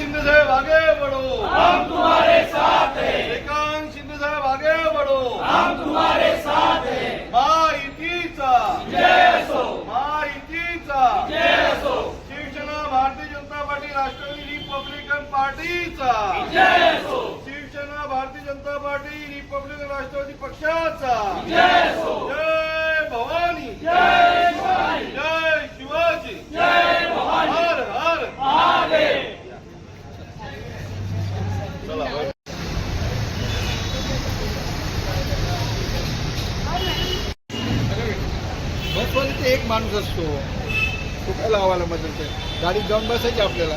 शिंदे साहेब आगे बढ़ो। हम तुम्हारे साथ हैं। श्रीकांत शिंदे साहेब आगे बढ़ो। हम तुम्हारे साथ हैं। माहितीचा जय असो। माहितीचा जय असो। शिवसेना भारतीय जनता पार्टी राष्ट्रवादी रिपब्लिकन पार्टीचा जय असो। शिवसेना भारतीय जनता पार्टी रिपब्लिकन राष्ट्रवादी पक्षाचा। जय फक्त एक माणूस असतो. तो काय लावायला मदत आहे? गाडीत जाऊन बसायची आपल्याला.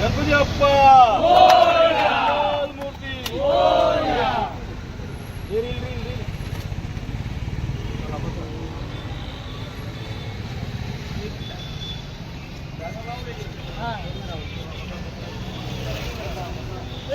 गणपती अप्पा मूर्ती!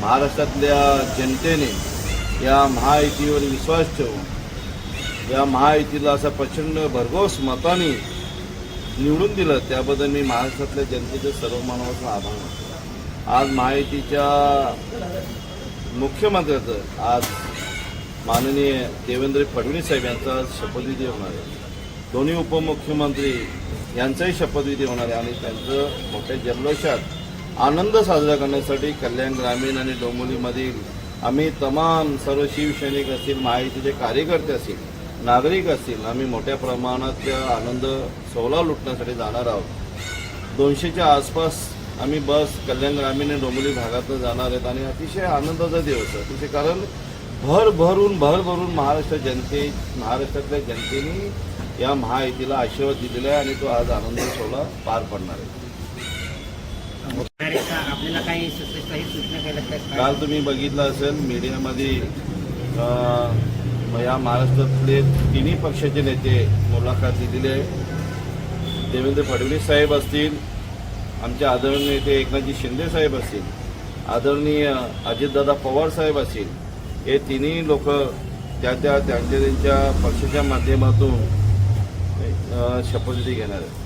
महाराष्ट्रातल्या जनतेने या महायुतीवर विश्वास ठेवून या महायुतीला असा प्रचंड भरघोस मताने निवडून दिलं त्याबद्दल मी महाराष्ट्रातल्या जनतेचे सर्व मानवाचा आभार मानतो. आज महायुतीच्या मुख्यमंत्र्याचं आज माननीय देवेंद्र फडणवीस साहेब यांचा शपथविधी होणार आहे. दोन्ही उपमुख्यमंत्री यांचाही शपथविधी होणार आहे आणि त्यांचं मोठ्या जल्लोषात आनंद साजरा करण्यासाठी कल्याण ग्रामीण आणि डोंबिवलीमधील आम्ही तमाम सर्व शिवसैनिक असतील माहितीचे कार्यकर्ते असतील नागरिक असतील आम्ही मोठ्या प्रमाणात त्या आनंद सोहळा लुटण्यासाठी जाणार आहोत. दोनशेच्या आसपास आम्ही बस कल्याण ग्रामीण आणि डोंबिवली भागातून जाणार आहेत आणि अतिशय आनंदाचा दिवस आहे. अतिशय कारण भर भरून भर भरून महाराष्ट्र जनते महाराष्ट्रातल्या जनतेने या महायुतीला आशीर्वाद दिलेला आहे आणि तो आज आनंद सोहळा पार पडणार आहे. आपल्याला काही सूचना केल्या काल तुम्ही बघितलं असेल मीडियामध्ये या महाराष्ट्रातले तिन्ही पक्षाचे नेते मुलाखत दिलेले आहे. देवेंद्र फडणवीस साहेब असतील आमचे आदरणीय नेते एकनाथजी शिंदे साहेब असतील आदरणीय अजितदादा पवार साहेब असतील हे तिन्ही लोक त्या त्या त्यांच्या त्यांच्या पक्षाच्या माध्यमातून शपथविधी घेणार आहेत.